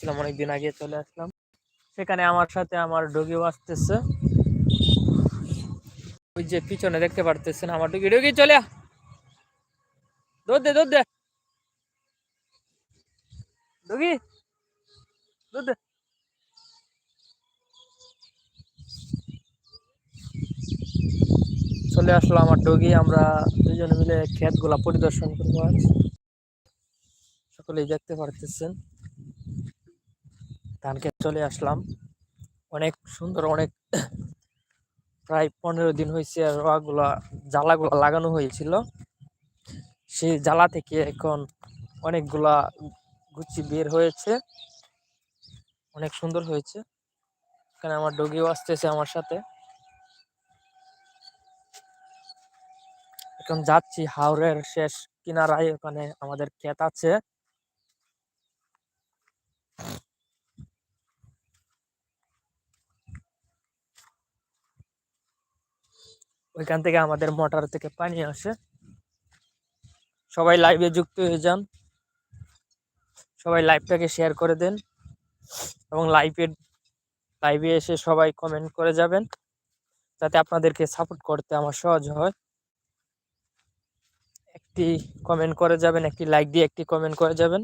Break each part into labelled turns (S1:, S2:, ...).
S1: ছিলাম অনেকদিন আগে চলে আসলাম। সেখানে আমার সাথে আমার ডগিও আসতেছে। ওই যে পিছনে দেখতে পারতেছেন আমার ডগি। ডগি চলে। দৌড় দে দৌড় দে। ডগি দৌড় দে। চলে আসলো আমার ডগি। আমরা দুজনে মিলে ক্ষেতগুলা পরিদর্শন করব আজ। সকলেই দেখতে পারতেছেন। ধান ক্ষেত চলে আসলাম। অনেক সুন্দর, অনেক প্রায় পনেরো দিন হয়েছে রোয়াগুলা জ্বালাগুলা লাগানো হয়েছিল। সেই জ্বালা থেকে এখন অনেকগুলা গুচি বের হয়েছে। অনেক সুন্দর হয়েছে। এখানে আমার ডগিও আসতেছে আমার সাথে। এখন যাচ্ছি হাওরের শেষ কিনারায়, ওখানে আমাদের ক্ষেত আছে। ওইখান থেকে আমাদের মোটর থেকে পানি আসে। সবাই লাইভে যুক্ত হয়ে যান। সবাই লাইভটাকে শেয়ার করে দেন এবং লাইভে লাইভে এসে সবাই কমেন্ট করে যাবেন যাতে আপনাদেরকে সাপোর্ট করতে আমার সহজ হয়। একটি কমেন্ট করে যাবেন, একটি লাইক দিয়ে একটি কমেন্ট করে যাবেন।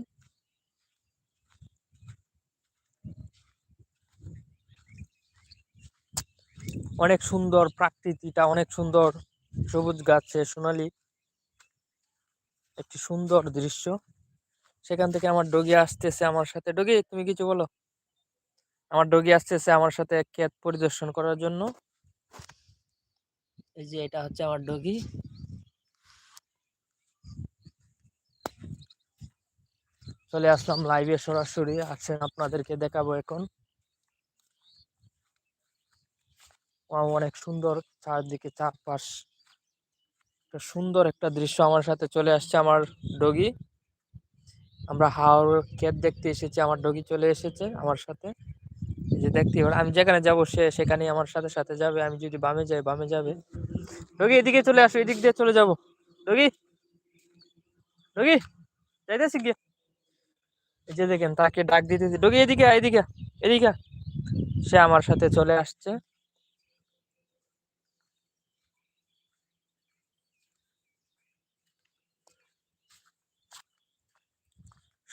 S1: অনেক সুন্দর প্রাকৃতিটা, অনেক সুন্দর সবুজ গাছে, সোনালি একটি সুন্দর দৃশ্য। সেখান থেকে আমার ডগি আসতেছে আমার সাথে। ডগি, তুমি কিছু বলো? আমার ডগি আসতেছে আমার সাথে ক্ষেত পরিদর্শন করার জন্য। এই যে এটা হচ্ছে আমার ডগি। চলে আসলাম লাইভে সরাসরি। আছেন আপনাদেরকে দেখাবো এখন। অনেক সুন্দর চারদিকে চারপাশ। একটা সুন্দর একটা দৃশ্য আমার সাথে চলে আসছে আমার ডগি। আমরা হাওর ক্ষেত দেখতে এসেছি, আমার ডগি চলে এসেছে আমার সাথে। যে দেখতে পারেন আমি যেখানে যাব সে সেখানেই আমার সাথে সাথে যাবে, আমি যদি বামে যাই, বামে যাবে। ডগি, এদিকে চলে আসো, এদিক দিয়ে চলে যাব। ডগি ডগি, যাইতেছি গিয়ে। এই যে দেখেন, তাকে ডাক দিতেছি, ডগি, এদিকে এদিকে এদিকে সে আমার সাথে চলে আসছে।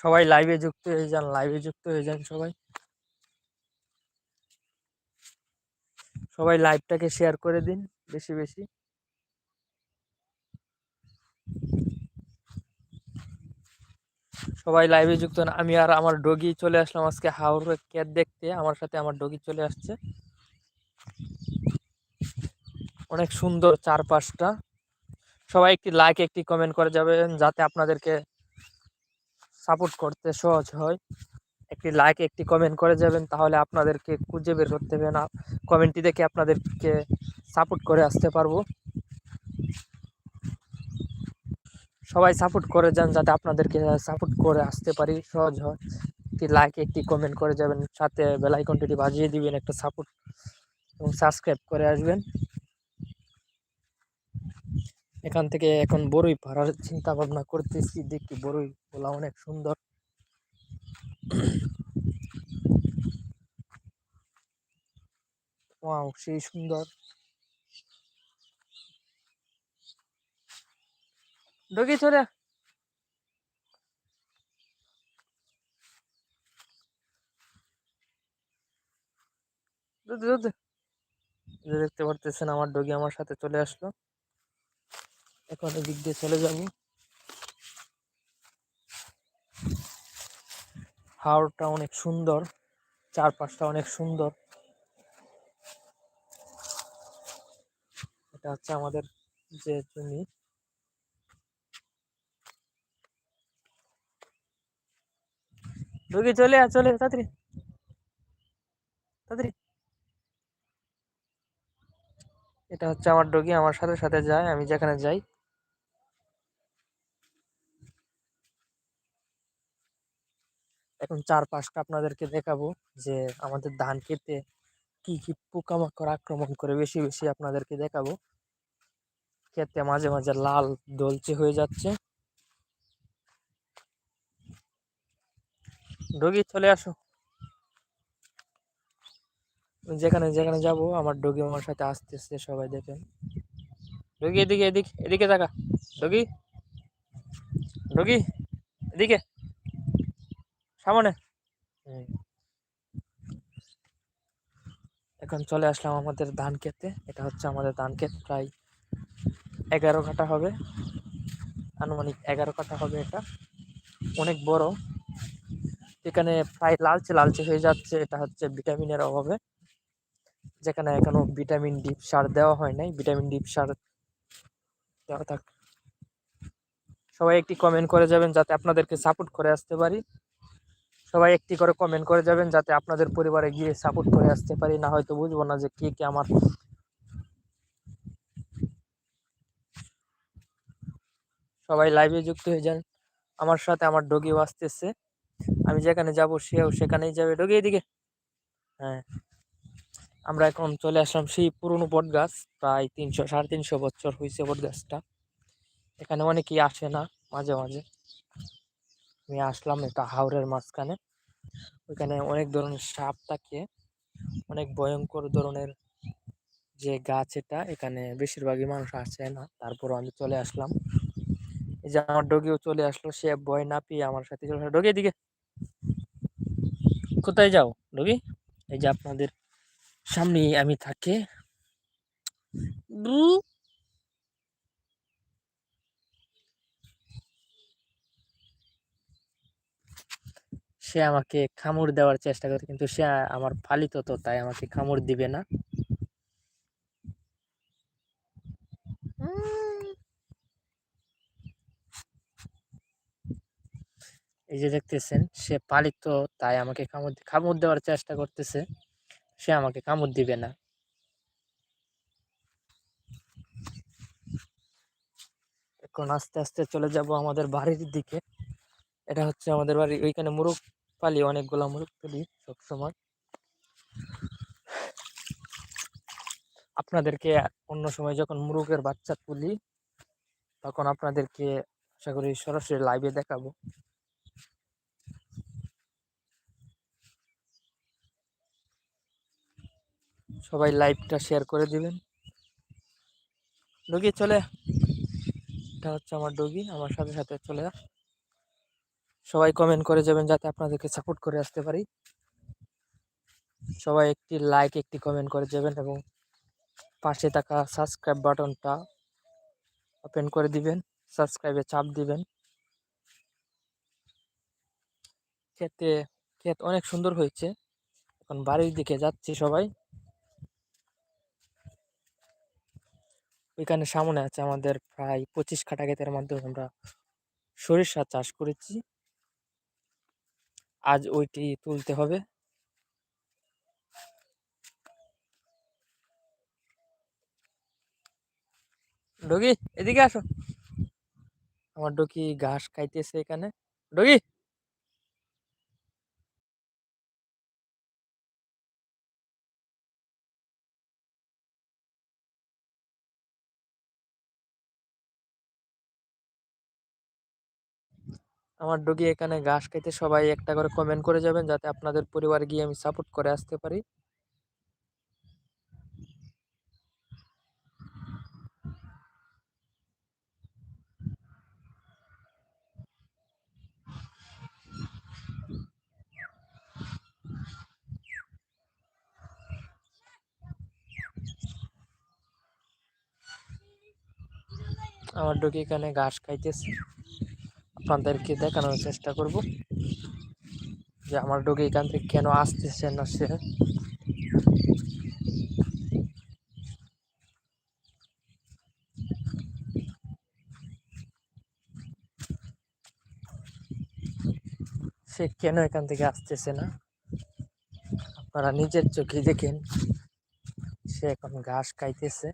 S1: সবাই লাইভে যুক্ত হয়ে যান লাইভে যুক্ত হয়ে যান সবাই। সবাই লাইভটাকে শেয়ার করে দিন, বেশি বেশি। সবাই লাইভে যুক্ত হন। আমি আর আমার ডগি চলে আসলাম আজকে হাওড় ক্যাট দেখতে। আমার সাথে আমার ডগি চলে আসছে। অনেক সুন্দর চারপাশটা। সবাই একটি লাইক একটি কমেন্ট করে যাবেন, যাতে আপনাদেরকে সাপোর্ট করতে সহজ হয়। একটি লাইক একটি কমেন্ট করে যাবেন, তাহলে আপনাদেরকে খুঁজে বের করতে হবে না। কমেন্টটি দেখে আপনাদেরকে সাপোর্ট করে আসতে পারব। সবাই সাপোর্ট করে যান, যাতে আপনাদেরকে সাপোর্ট করে আসতে পারি, সহজ হয়। একটি লাইক একটি কমেন্ট করে যাবেন, সাথে বেল আইকনটি বাজিয়ে দিবেন, একটা সাপোর্ট এবং সাবস্ক্রাইব করে আসবেন। এখান থেকে এখন বড়ই পাড়ার চিন্তা ভাবনা করতেছি, দেখি বড়ই গোলা অনেক সুন্দর। সেই সুন্দর। ডগি চলে। দেখতে পারতেছেন, আমার ডগি আমার সাথে চলে আসলো। এখন এদিক দিয়ে চলে যাব। হাওড়টা অনেক সুন্দর, চারপাশটা অনেক সুন্দর। এটা হচ্ছে আমাদের যে জমি। ডগি চলে আয়, চলে তাড়াতাড়ি। তাড়াতাড়ি। এটা হচ্ছে আমার ডগি আমার সাথে সাথে যায়, আমি যেখানে যাই। এখন চারপাশটা আপনাদেরকে দেখাবো যে আমাদের ধান খেতে কি কি পোকামাকড় আক্রমণ করে বেশি বেশি আপনাদেরকে দেখাবো। ক্ষেতে মাঝে মাঝে লাল দলচে হয়ে যাচ্ছে। ডগি, চলে আসো। যেখানে যেখানে যাব, আমার ডগি আমার সাথে আসতেছে, সবাই দেখেন। ডগি, এদিকে এদিকে এদিকে থাকা ডগি ডগি, এদিকে। সামনে। এখন চলে আসলাম আমাদের ধান খেতে। এটা হচ্ছে আমাদের ধান ক্ষেত, প্রায় এগারো কাটা হবে। আনুমানিক এগারো কাটা হবে এটা। অনেক বড়। এখানে প্রায় লালচে লালচে হয়ে যাচ্ছে। এটা হচ্ছে ভিটামিনের অভাবে। যেখানে এখনও ভিটামিন ডি সার দেওয়া হয় নাই। ভিটামিন ডি সার দেওয়া থাক। সবাই একটি কমেন্ট করে যাবেন যাতে আপনাদেরকে সাপোর্ট করে আসতে পারি। সবাই একটি করে কমেন্ট করে যাবেন যাতে আপনাদের পরিবারে গিয়ে সাপোর্ট করে আসতে পারি। না হয়তো বুঝব না যে কে কে আমার সবাই লাইভে যুক্ত হয়ে যান। আমার সাথে আমার ডগিও আসতেছে। আমি যেখানে যাব সেও সেখানেই যাবে। ডগি এদিকে হ্যাঁ। আমরা এখন চলে আসলাম সেই পুরনো বট গাছ প্রায় তিনশো, সাড়ে তিনশো বছর হয়েছে বট গাছটা এখানে অনেকেই আসে না, মাঝে মাঝে। আমি আসলাম একটা হাওড়ের মাঝখানে। ওইখানে অনেক ধরনের সাপ থাকে। অনেক ভয়ঙ্কর ধরনের যে গাছ এটা, এখানে বেশিরভাগই মানুষ আসে না। তারপরও আমি চলে আসলাম। এই যে আমার ডগিও চলে আসলো, সে ভয় না পেয়ে আমার সাথে চলে আসলো। ডগি, এদিকে। কোথায় যাও ডগি? এই যে আপনাদের সামনে আমি থাকি। সে আমাকে খামড় দেওয়ার চেষ্টা করে কিন্তু সে আমার পালিত তো তাই আমাকে খামড় দিবে না। এই যে দেখতেছেন সে পালিত তাই আমাকে কামড় কামড় দেওয়ার চেষ্টা করতেছে। সে আমাকে কামড় দিবে না। এখন আস্তে আস্তে চলে যাব আমাদের বাড়ির দিকে। এটা হচ্ছে আমাদের বাড়ি ওইখানে মুরগ পালি অনেকগুলা মুরগ তুলি সবসময়। আপনাদেরকে অন্য সময় যখন মুরগের বাচ্চা তুলি, তখন আপনাদেরকে আশা করি সরাসরি লাইভে দেখাবো। সবাই লাইভটা শেয়ার করে দিবেন। ডগি, চলে। এটা হচ্ছে আমার ডগি, আমার সাথে সাথে চলে সবাই কমেন্ট করে যাবেন যাতে আপনাদেরকে সাপোর্ট করে আসতে পারি। সবাই একটি লাইক একটি কমেন্ট করে যাবেন এবং পাশে থাকা সাবস্ক্রাইব বাটনটা ওপেন করে দিবেন সাবস্ক্রাইবে চাপ দিবেন। খেতে ক্ষেত অনেক সুন্দর হয়েছে। এখন বাড়ির দিকে যাচ্ছি সবাই। ওইখানে সামনে আছে আমাদের প্রায় পঁচিশ কাটা ক্ষেতের মাধ্যমে আমরা সরিষা চাষ করেছি। আজ ওইটি তুলতে হবে। ডগি এদিকে আসো। আমার ডগি ঘাস খাইতেছে এখানে। ডগি! আমার ডগি এখানে ঘাস খাইতে সবাই একটা করে কমেন্ট করে যাবেন, যাতে আপনাদের পরিবার গিয়ে আমি সাপোর্ট করে আসতে পারি। আমার ডগি এখানে ঘাস খাইতেছে। আপনাদেরকে দেখানোর চেষ্টা করব যে আমার ডগি এখান থেকে কেন আসতেছে না সে। সে কেন এখান থেকে আসতেছে না? আপনারা নিজের চোখে দেখেন, সে এখন ঘাস খাইতেছে।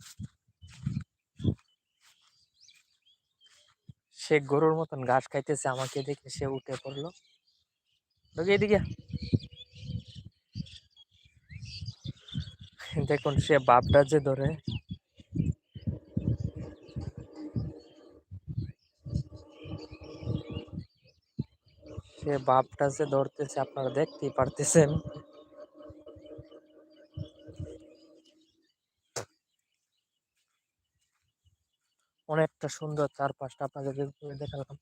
S1: সে গরুর মতন ঘাস খাইতেছে, আমাকে দেখে সে উঠে পড়ল। এদিকে দেখুন, সে বাপটা যে ধরে। সে বাপটা যে ধরতেছে, আপনারা দেখতেই পারতেছেন। অনেকটা সুন্দর চারপাশটা আপনাদের দেখালাম।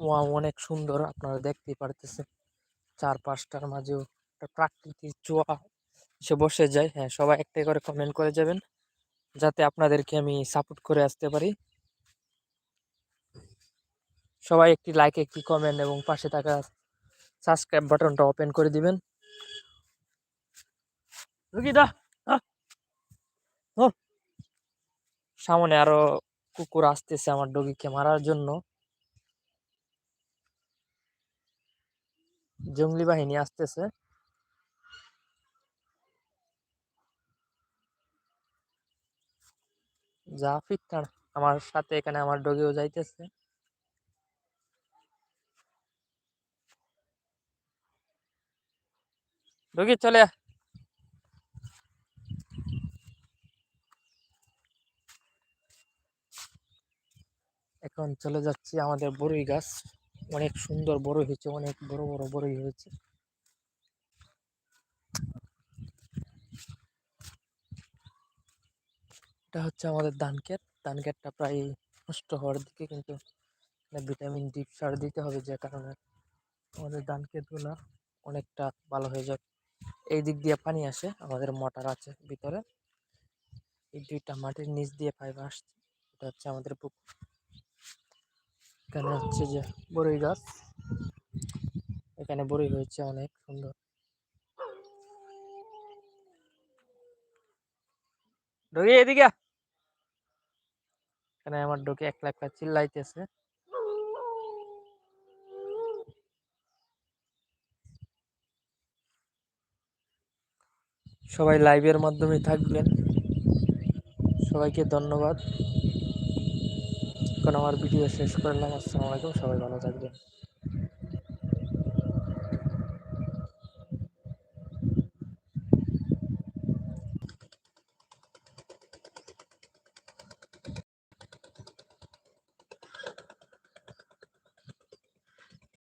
S1: ওয়া অনেক সুন্দর আপনারা দেখতেই পারতেছেন। চারপাশটার মাঝেও একটা প্রাকৃতিক চোয়া সে বসে যায়। হ্যাঁ সবাই একটাই করে কমেন্ট করে যাবেন। যাতে আপনাদেরকে আমি সাপোর্ট করে আসতে পারি। সবাই একটি লাইক একটি কমেন্ট এবং পাশে থাকা সাবস্ক্রাইব বাটনটা ওপেন করে দিবেন। রুগিদা সামনে আরও কুকুর আসতেছে আমার ডগিকে মারার জন্য। জঙ্গলি বাহিনী আসতেছে। যা ফিটকার আমার সাথে এখানে আমার ডগিও যাইতেছে। ডগি চলে এখন চলে যাচ্ছি আমাদের বড়ই গাছ। অনেক সুন্দর বড় হয়েছে, অনেক বড় বড় বড়ই হয়েছে। এটা হচ্ছে আমাদের ধান ক্ষেত। ধান ক্ষেতটা প্রায় নষ্ট হওয়ার দিকে কিন্তু ভিটামিন ডি সার দিতে হবে যে কারণে আমাদের ধান ক্ষেতগুলো অনেকটা ভালো হয়ে যাবে এই দিক দিয়ে পানি আসে, আমাদের মোটর আছে ভিতরে। এই দুইটা মাটির নিচ দিয়ে পাইপ আসছে। এটা হচ্ছে আমাদের পুকুর। এখানে হচ্ছে যে বড়ই গাছ। এখানে বড়ই হয়েছে অনেক সুন্দর। ঢুকি এদিকে এখানে আমার ঢুকে একলা একলা চিল্লাইতেছে। সবাই লাইভের মাধ্যমে থাকবেন। সবাইকে ধন্যবাদ। এখন আমার ভিডিও শেষ করলাম আসসালামু আলাইকুম সবাই ভালো থাকবেন।